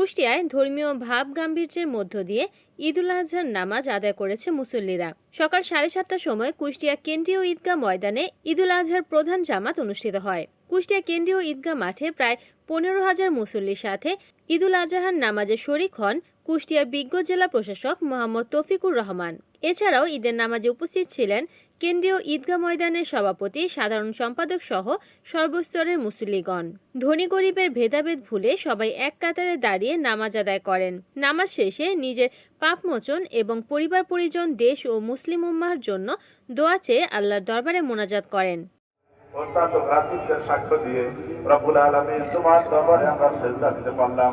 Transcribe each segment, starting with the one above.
কুষ্টিয়ায় ধর্মীয় ভাব গাম্ভীর্যের মধ্য দিয়ে ঈদুল আজহার নামাজ আদায় করেছে মুসল্লিরা। সকাল সাড়ে সাতটার সময় কুষ্টিয়া কেন্দ্রীয় ঈদগাহ ময়দানে ঈদুল আজহার প্রধান জামাত অনুষ্ঠিত হয়। কুষ্টিয়া কেন্দ্রীয় ঈদগাহ মাঠে প্রায় পনেরো হাজার মুসল্লির সাথে ঈদুল আজহার নামাজে শরিক হন কুষ্টিয়ার বিজ্ঞ জেলা প্রশাসক মোহাম্মদ তফিকুর রহমান। এছাড়াও ঈদের নামাজে উপস্থিত ছিলেন কেন্দ্রীয় ঈদগাহ ময়দানের সভাপতি, সাধারণ সম্পাদক সহ সর্বস্তরের মুসল্লিগণ। ধনী গরিবের ভেদাভেদ ভুলে সবাই এক কাতারে দাঁড়িয়ে নামাজ আদায় করেন। নামাজ শেষে নিজের পাপমোচন এবং পরিবার পরিজন, দেশ ও মুসলিম উম্মাহর জন্য দোয়া চেয়ে আল্লাহর দরবারে মোনাজাত করেন। সাক্ষ্য দিয়ে রব্বুল আলমিন তোমার দরবারে আমরা দিতে পারলাম।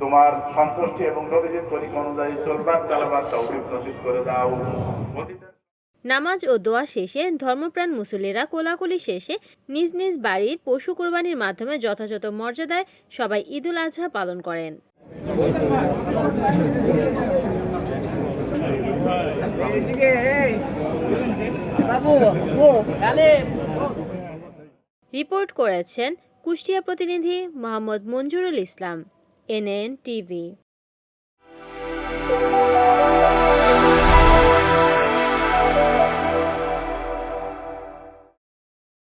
তোমার সন্তুষ্টি এবং নবীজির তরিকা অনুযায়ী চলবার, চালাবার তৌফিক নসিব করে দাও। নামাজ ও দোয়া শেষে ধর্মপ্রাণ মুসল্লিরা কোলাকুলি শেষে নিজ নিজ বাড়ির পশু কোরবানির মাধ্যমে যথাযথ মর্যাদায় সবাই ঈদুল আজহা পালন করেন। রিপোর্ট করেছেন কুষ্টিয়া প্রতিনিধি মোহাম্মদ মঞ্জুরুল ইসলাম। NNTV.